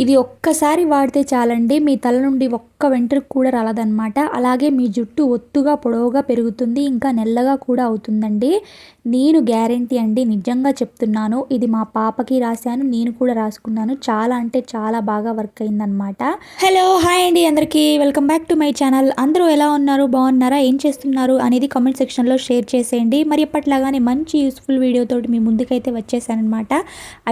ఇది ఒక్కసారి వాడితే చాలండి మీ తల నుండి ఒక్క వెంట్రుకు కూడా రాలదనమాట అలాగే మీ జుట్టు ఒత్తుగా పొడవుగా పెరుగుతుంది ఇంకా నల్లగా కూడా అవుతుందండి. నేను గ్యారంటీ అండి నిజంగా చెప్తున్నాను. ఇది మా పాపకి రాశాను నేను కూడా రాసుకున్నాను. చాలా అంటే చాలా బాగా వర్క్ అయిందనమాట హలో హాయ్ అండి అందరికీ. Welcome back to my channel. అందరూ ఎలా ఉన్నారు బాగున్నారా ఏం చేస్తున్నారు అనేది కామెంట్ సెక్షన్లో షేర్ చేసేయండి. మరి ఎప్పట్లాగానే మంచి యూస్ఫుల్ వీడియోతోటి మీ ముందుకైతే వచ్చేసానమాట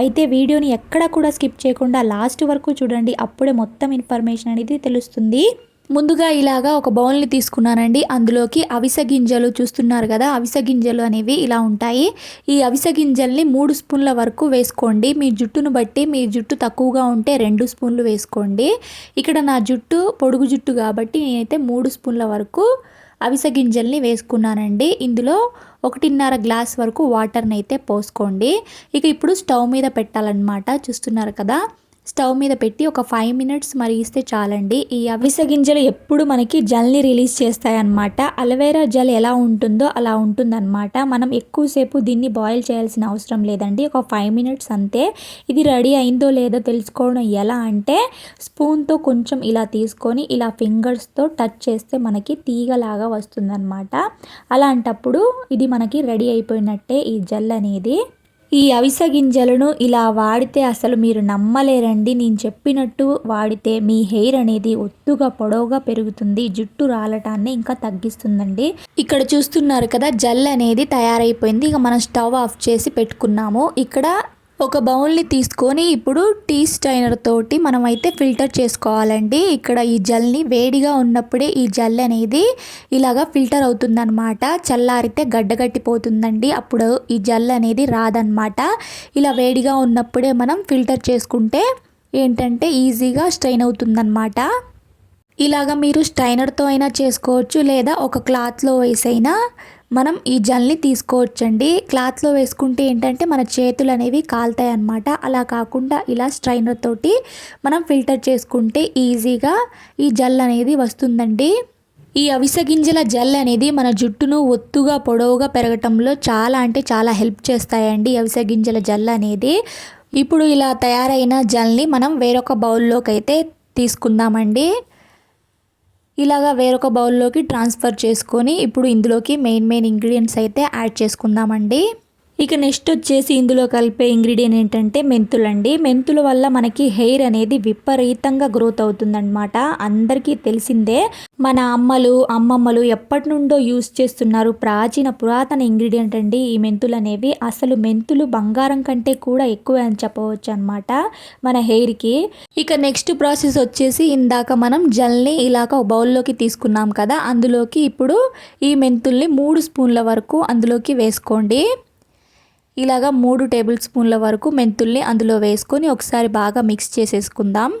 అయితే వీడియోని ఎక్కడ కూడా స్కిప్ చేయకుండా లాస్ట్ వరకు చూడండి అప్పుడే మొత్తం ఇన్ఫర్మేషన్ అనేది తెలుస్తుంది. ముందుగా ఇలాగా ఒక బౌల్ని తీసుకున్నానండి. అందులోకి అవిస గింజలు చూస్తున్నారు కదా అవిస గింజలు అనేవి ఇలా ఉంటాయి. ఈ అవిస గింజల్ని మూడు స్పూన్ల వరకు వేసుకోండి. మీ జుట్టును బట్టి మీ జుట్టు తక్కువగా ఉంటే రెండు స్పూన్లు వేసుకోండి. ఇక్కడ నా జుట్టు పొడుగు జుట్టు కాబట్టి నేనైతే మూడు స్పూన్ల వరకు అవిస గింజల్ని వేసుకున్నానండి. ఇందులో ఒకటిన్నర గ్లాస్ వరకు వాటర్ని అయితే పోసుకోండి. ఇక ఇప్పుడు స్టవ్ మీద పెట్టాలన్నమాట చూస్తున్నారు కదా. స్టవ్ మీద పెట్టి ఒక ఫైవ్ మినిట్స్ మరిగిస్తే చాలండి. ఈ అవిసె గింజలు ఎప్పుడు మనకి జల్ని రిలీజ్ చేస్తాయన్నమాట. అలవేరా జెల్ ఎలా ఉంటుందో అలా ఉంటుందన్నమాట. మనం ఎక్కువసేపు దీన్ని బాయిల్ చేయాల్సిన అవసరం లేదండి. ఒక ఫైవ్ మినిట్స్ అంతే. ఇది రెడీ అయిందో లేదో తెలుసుకోవడం ఎలా అంటే స్పూన్తో కొంచెం ఇలా తీసుకొని ఇలా ఫింగర్స్తో టచ్ చేస్తే మనకి తీగలాగా వస్తుందన్నమాట. అలాంటప్పుడు ఇది మనకి రెడీ అయిపోయినట్టే ఈ జెల్ అనేది. ఈ అవిసె గింజలను ఇలా వాడితే అసలు మీరు నమ్మలేరండి. నేను చెప్పినట్టు వాడితే మీ హెయిర్ అనేది ఒత్తుగా పొడవుగా పెరుగుతుంది జుట్టు రాలటాన్ని ఇంకా తగ్గిస్తుందండి. ఇక్కడ చూస్తున్నారు కదా జెల్ అనేది తయారైపోయింది. ఇక మనం స్టవ్ ఆఫ్ చేసి పెట్టుకున్నాము. ఇక్కడ ఒక బౌల్ని తీసుకొని ఇప్పుడు టీ స్టైనర్ తోటి మనం అయితే ఫిల్టర్ చేసుకోవాలండి. ఇక్కడ ఈ జల్ని వేడిగా ఉన్నప్పుడే ఈ జెల్ అనేది ఇలాగా ఫిల్టర్ అవుతుందన్నమాట. చల్లారితే గడ్డగట్టిపోతుందండి అప్పుడు ఈ జల్ అనేది రాదనమాట ఇలా వేడిగా ఉన్నప్పుడే మనం ఫిల్టర్ చేసుకుంటే ఏంటంటే ఈజీగా స్ట్రెయిన్ అవుతుందన్నమాట. ఇలాగ మీరు స్టైనర్తో అయినా చేసుకోవచ్చు లేదా ఒక క్లాత్లో వేసైనా మనం ఈ జల్ని తీసుకోవచ్చండి. క్లాత్లో వేసుకుంటే ఏంటంటే మన చేతులు అనేవి కాలుతాయి అన్నమాట. అలా కాకుండా ఇలా స్ట్రైనర్ తోటి మనం ఫిల్టర్ చేసుకుంటే ఈజీగా ఈ జల్ అనేది వస్తుందండి. ఈ అవిసగింజల జెల్ అనేది మన జుట్టును ఒత్తుగా పొడవుగా పెరగటంలో చాలా అంటే చాలా హెల్ప్ చేస్తాయండి అవిసె గింజల జెల్ అనేది. ఇప్పుడు ఇలా తయారైన జెల్ని మనం వేరొక బౌల్లోకి అయితే తీసుకుందామండి. ఇలాగా వేరొక బౌల్లోకి ట్రాన్స్ఫర్ చేసుకొని ఇప్పుడు ఇందులోకి మెయిన్ మెయిన్ ఇంగ్రీడియంట్స్ అయితే యాడ్ చేసుకుందామండి. ఇక నెక్స్ట్ వచ్చేసి ఇందులో కలిపే ఇంగ్రీడియంట్ ఏంటంటే మెంతులు అండి మెంతుల వల్ల మనకి హెయిర్ అనేది విపరీతంగా గ్రోత్ అవుతుందన్నమాట. అందరికీ తెలిసిందే మన అమ్మలు అమ్మమ్మలు ఎప్పటి నుండో యూస్ చేస్తున్నారు ప్రాచీన పురాతన ఇంగ్రీడియంట్ అండి ఈ మెంతులు అనేవి. అసలు మెంతులు బంగారం కంటే కూడా ఎక్కువ అని చెప్పవచ్చు అనమాట మన హెయిర్కి. ఇక నెక్స్ట్ ప్రాసెస్ వచ్చేసి ఇందాక మనం జల్ని ఇలాగ బౌల్లోకి తీసుకున్నాం కదా అందులోకి ఇప్పుడు ఈ మెంతుల్ని మూడు స్పూన్ల వరకు అందులోకి వేసుకోండి. ఇలాగా మూడు టేబుల్ స్పూన్ల వరకు మెంతుల్ని అందులో వేసుకొని ఒకసారి బాగా మిక్స్ చేసేసుకుందాం.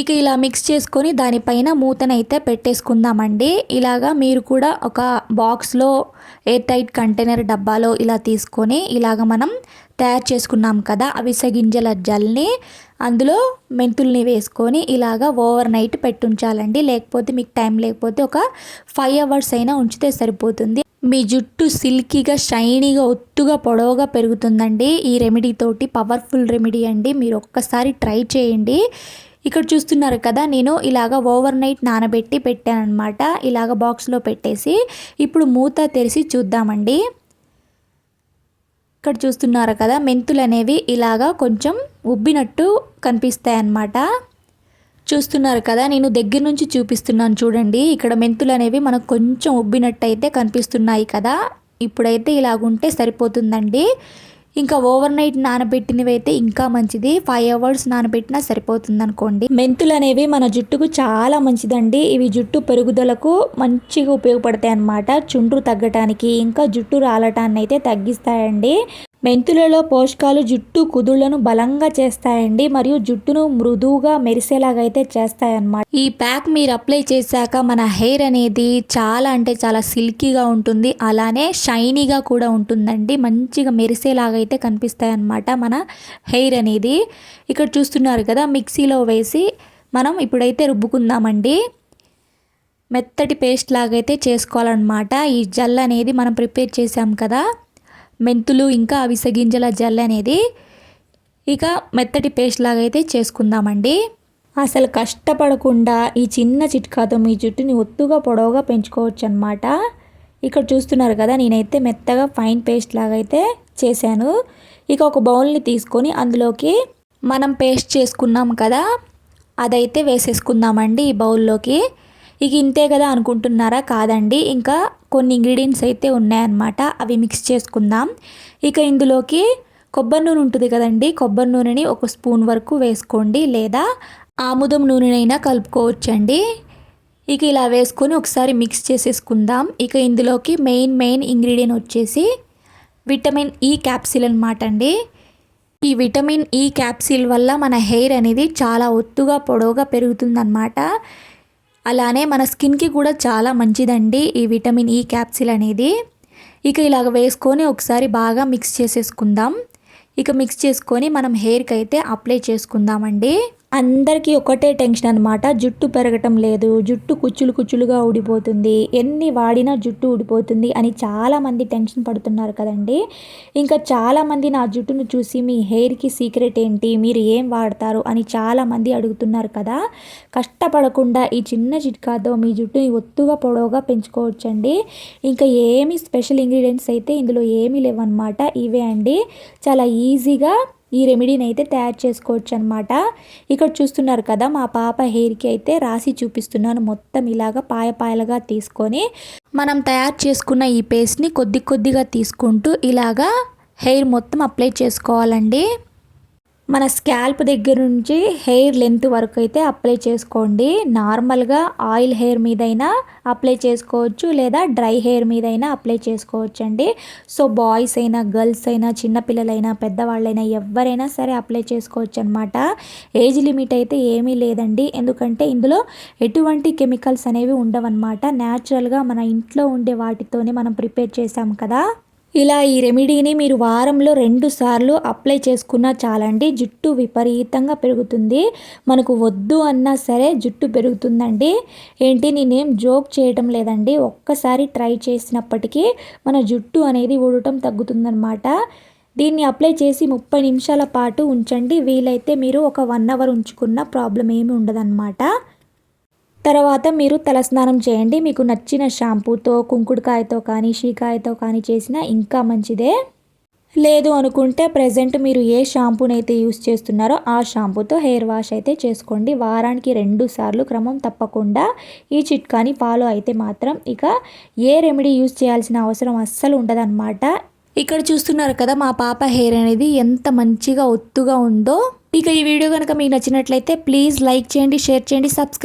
ఇక ఇలా మిక్స్ చేసుకొని దానిపైన మూతనైతే పెట్టేసుకుందామండి. ఇలాగా మీరు కూడా ఒక బాక్స్లో ఎయిర్ టైట్ కంటైనర్ డబ్బాలో ఇలా తీసుకొని ఇలాగ మనం తయారు చేసుకున్నాం కదా అవిసె గింజల జల్ని. అందులో మెంతుల్ని వేసుకొని ఇలాగా ఓవర్ నైట్ పెట్టుంచాలండి. లేకపోతే మీకు టైం లేకపోతే ఒక ఫైవ్ అవర్స్ అయినా ఉంచితే సరిపోతుంది. మీ జుట్టు సిల్కీగా షైనీగా ఒత్తుగా పొడవుగా పెరుగుతుందండి. ఈ రెమెడీ తోటి పవర్ఫుల్ రెమెడీ అండి. మీరు ఒక్కసారి ట్రై చేయండి. ఇక్కడ చూస్తున్నారు కదా నేను ఇలాగ ఓవర్ నైట్ నానబెట్టి పెట్టానమాట ఇలాగ బాక్స్లో పెట్టేసి ఇప్పుడు మూత తెరిచి చూద్దామండి. ఇక్కడ చూస్తున్నారు కదా మెంతులు అనేవి ఇలాగా కొంచెం ఉబ్బినట్టు కనిపిస్తాయి అన్నమాట చూస్తున్నారు కదా నేను దగ్గర నుంచి చూపిస్తున్నాను చూడండి. ఇక్కడ మెంతులు అనేవి మనకు కొంచెం ఉబ్బినట్టయితే కనిపిస్తున్నాయి కదా. ఇప్పుడైతే ఇలాగుంటే సరిపోతుందండి. ఇంకా ఓవర్ నైట్ నానబెట్టినవి అయితే ఇంకా మంచిది. ఫైవ్ అవర్స్ నానబెట్టినా సరిపోతుంది అనుకోండి మెంతులు అనేవి మన జుట్టుకు చాలా మంచిదండి. ఇవి జుట్టు పెరుగుదలకు మంచిగా ఉపయోగపడతాయి అన్నమాట చుండ్రు తగ్గటానికి ఇంకా జుట్టు రాలటాన్ని అయితే తగ్గిస్తాయండి. మెంతులలో పోషకాలు జుట్టు కుదుళ్ళను బలంగా చేస్తాయండి మరియు జుట్టును మృదువుగా మెరిసేలాగైతే చేస్తాయన్నమాట. ఈ ప్యాక్ మీరు అప్లై చేశాక మన హెయిర్ అనేది చాలా అంటే చాలా సిల్కీగా ఉంటుంది. అలానే షైనీగా కూడా ఉంటుందండి. మంచిగా మెరిసేలాగైతే కనిపిస్తాయన్నమాట మన హెయిర్ అనేది. ఇక్కడ చూస్తున్నారు కదా మిక్సీలో వేసి మనం ఇప్పుడైతే రుబ్బుకుందామండి. మెత్తటి పేస్ట్ లాగైతే చేసుకోవాలన్నమాట. ఈ జల్ అనేది మనం ప్రిపేర్ చేసాం కదా. మెంతులు ఇంకా అవిసె గింజల జల్ అనేది ఇక మెత్తటి పేస్ట్ లాగా అయితే చేసుకుందామండి. అసలు కష్టపడకుండా ఈ చిన్న చిట్కాతో మీ జుట్టుని ఒత్తుగా పొడవుగా పెంచుకోవచ్చు అనమాట ఇక్కడ చూస్తున్నారు కదా నేనైతే మెత్తగా ఫైన్ పేస్ట్ లాగా అయితే చేశాను. ఇక ఒక బౌల్ని తీసుకొని అందులోకి మనం పేస్ట్ చేసుకున్నాం కదా అదైతే వేసేసుకుందామండి ఈ బౌల్లోకి. ఇక ఇంతే కదా అనుకుంటున్నారా? కాదండి. ఇంకా కొన్ని ఇంగ్రీడియంట్స్ అయితే ఉన్నాయన్నమాట. అవి మిక్స్ చేసుకుందాం. ఇక ఇందులోకి కొబ్బరి నూనె ఉంటుంది కదండి. కొబ్బరి నూనెని ఒక స్పూన్ వరకు వేసుకోండి. లేదా ఆముదం నూనెనైనా కలుపుకోవచ్చండి. ఇక ఇలా వేసుకొని ఒకసారి మిక్స్ చేసేసుకుందాం. ఇక ఇందులోకి మెయిన్ మెయిన్ ఇంగ్రీడియంట్ వచ్చేసి విటమిన్ ఈ క్యాప్సిల్ అనమాట అండి. ఈ విటమిన్ ఈ క్యాప్సిల్ వల్ల మన హెయిర్ అనేది చాలా ఒత్తుగా పొడవుగా పెరుగుతుందన్నమాట. అలానే మన స్కిన్కి కూడా చాలా మంచిదండి ఈ విటమిన్ ఈ క్యాప్సిల్ అనేది. ఇక ఇలాగ వేసుకొని ఒకసారి బాగా మిక్స్ చేసేసుకుందాం. ఇక మిక్స్ చేసుకొని మనం హెయిర్కి అయితే అప్లై చేసుకుందామండి. అందరికీ ఒకటే టెన్షన్ అనమాట జుట్టు పెరగటం లేదు. జుట్టు కుచ్చులు కుచ్చులుగా ఊడిపోతుంది. ఎన్ని వాడినా జుట్టు ఊడిపోతుంది అని చాలామంది టెన్షన్ పడుతున్నారు కదండి. ఇంకా చాలామంది నా జుట్టును చూసి మీ హెయిర్కి సీక్రెట్ ఏంటి? మీరు ఏం వాడతారు? అని చాలామంది అడుగుతున్నారు కదా. కష్టపడకుండా ఈ చిన్న చిట్కాతో మీ జుట్టుని ఒత్తుగా పొడవుగా పెంచుకోవచ్చండి. ఇంకా ఏమి స్పెషల్ ఇంగ్రీడియంట్స్ అయితే ఇందులో ఏమీ లేవన్నమాట. ఇవే అండి. చాలా ఈజీగా ఈ రెమెడీని అయితే తయారు చేసుకోవచ్చు అనమాట ఇక్కడ చూస్తున్నారు కదా మా పాప హెయిర్కి అయితే రాసి చూపిస్తున్నాను. మొత్తం ఇలాగా పాయ పాయలుగా తీసుకొని మనం తయారు చేసుకున్న ఈ పేస్ట్ని కొద్ది కొద్దిగా తీసుకుంటూ ఇలాగా హెయిర్ మొత్తం అప్లై చేసుకోవాలండి. మన స్కాల్ప్ దగ్గర నుంచి హెయిర్ లెంత్ వరకు అయితే అప్లై చేసుకోండి. నార్మల్గా ఆయిల్ హెయిర్ మీదైనా అప్లై చేసుకోవచ్చు లేదా డ్రై హెయిర్ మీదైనా అప్లై చేసుకోవచ్చు అండి సో బాయ్స్ అయినా గర్ల్స్ అయినా చిన్నపిల్లలైనా పెద్దవాళ్ళైనా ఎవరైనా సరే అప్లై చేసుకోవచ్చు అనమాట ఏజ్ లిమిట్ అయితే ఏమీ లేదండి. ఎందుకంటే ఇందులో ఎటువంటి కెమికల్స్ అనేవి ఉండవన్నమాట. న్యాచురల్గా మన ఇంట్లో ఉండే వాటితోనే మనం ప్రిపేర్ చేసాం కదా. ఇలా ఈ రెమెడీని మీరు వారంలో రెండు సార్లు అప్లై చేసుకున్నా చాలండి. జుట్టు విపరీతంగా పెరుగుతుంది. మనకు వద్దు అన్నా సరే జుట్టు పెరుగుతుందండి. ఏంటి? నేనేం జోక్ చేయటం లేదండి. ఒక్కసారి ట్రై చేసినప్పటికీ మన జుట్టు అనేది ఊడటం తగ్గుతుందనమాట దీన్ని అప్లై చేసి ముప్పై నిమిషాల పాటు ఉంచండి. వీలైతే మీరు ఒక వన్ అవర్ ఉంచుకున్న ప్రాబ్లం ఏమి ఉండదన్నమాట. తర్వాత మీరు తలస్నానం చేయండి. మీకు నచ్చిన షాంపూతో కుంకుడుకాయతో కానీ షీకాయతో కానీ చేసినా ఇంకా మంచిదే. లేదు అనుకుంటే ప్రజెంట్ మీరు ఏ షాంపూనైతే యూస్ చేస్తున్నారో ఆ షాంపూతో హెయిర్ వాష్ అయితే చేసుకోండి. వారానికి రెండు సార్లు క్రమం తప్పకుండా ఈ చిట్కాని ఫాలో అయితే మాత్రం ఇక ఏ రెమెడీ యూస్ చేయాల్సిన అవసరం అస్సలు ఉండదన్నమాట. ఇక్కడ చూస్తున్నారు కదా మా పాప హెయిర్ అనేది ఎంత మంచిగా ఒత్తుగా ఉందో. ఇక ఈ వీడియో కనుక మీకు నచ్చినట్లయితే ప్లీజ్ లైక్ చేయండి షేర్ చేయండి సబ్స్క్రైబ్